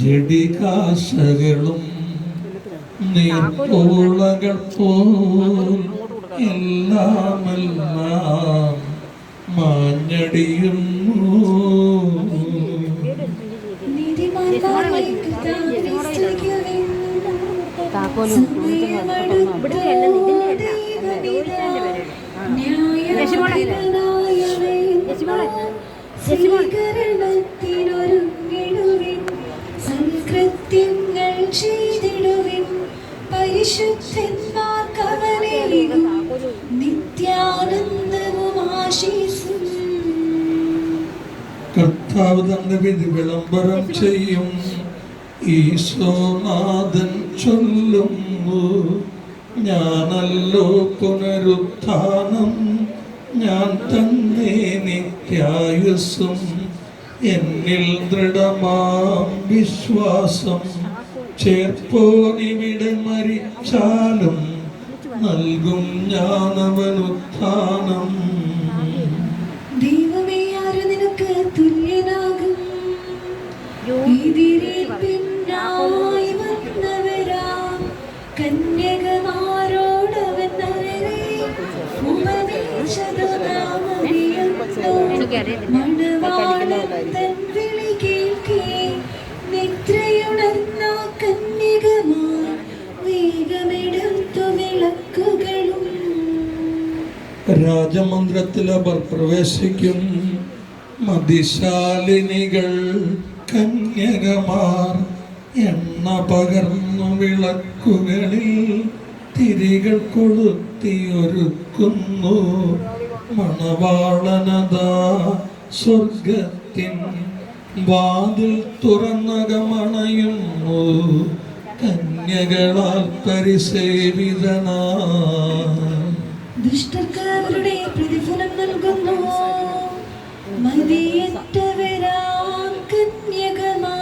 ജഡികാശകളും ശശിമോളെ പോൽ എല്ലാമെല്ലാം മാഞ്ഞടിയുന്നു. നീതിമാന്മാരായ ചെയ്തിടുവിൻ. പരിശുദ്ധന്മാർക്കവനേകും നിത്യാനന്ദവും ആശീസും. കർത്താവ് തന്റെ വിധി വിളംബരം ചെയ്യും ഈശോനാഥൻ ചൊല്ലുന്നു. ഞാനല്ലോ പുനരുത്ഥാനം. ഞാൻ തന്നെ നിത്യായുസ്സും. എന്നിൽ ദൃഢമാം വിശ്വാസം. ചേർപ്പോനിവിടെ മരിച്ചാലും നൽകും ഞാനവനുത്ഥാനം ദൈവമേ ആര് നിനക്ക് തുല്യനാകും? എതിരേൽപ്പിനായി വന്നവരാം. കന്യകമാരോടവൻ നരരെ ഉപദേശിച്ചതു നാം അവർ പ്രവേശിക്കും. മതിശാലിനികൾ കന്യകമാർ എണ്ണ പകർന്നു വിളക്കുകളിൽ തിരികൾ കൊളുത്തിയൊരുക്കുന്നു. മണവാളനതാ സ്വർഗത്തിൻ വാതിൽ തുറന്നകമണയുന്നു. കന്യകളാൽ പരിസേവിതനാ പ്രതിഫലം നൽകുന്നു. മതിയറ്റവരാ കന്യകമാ.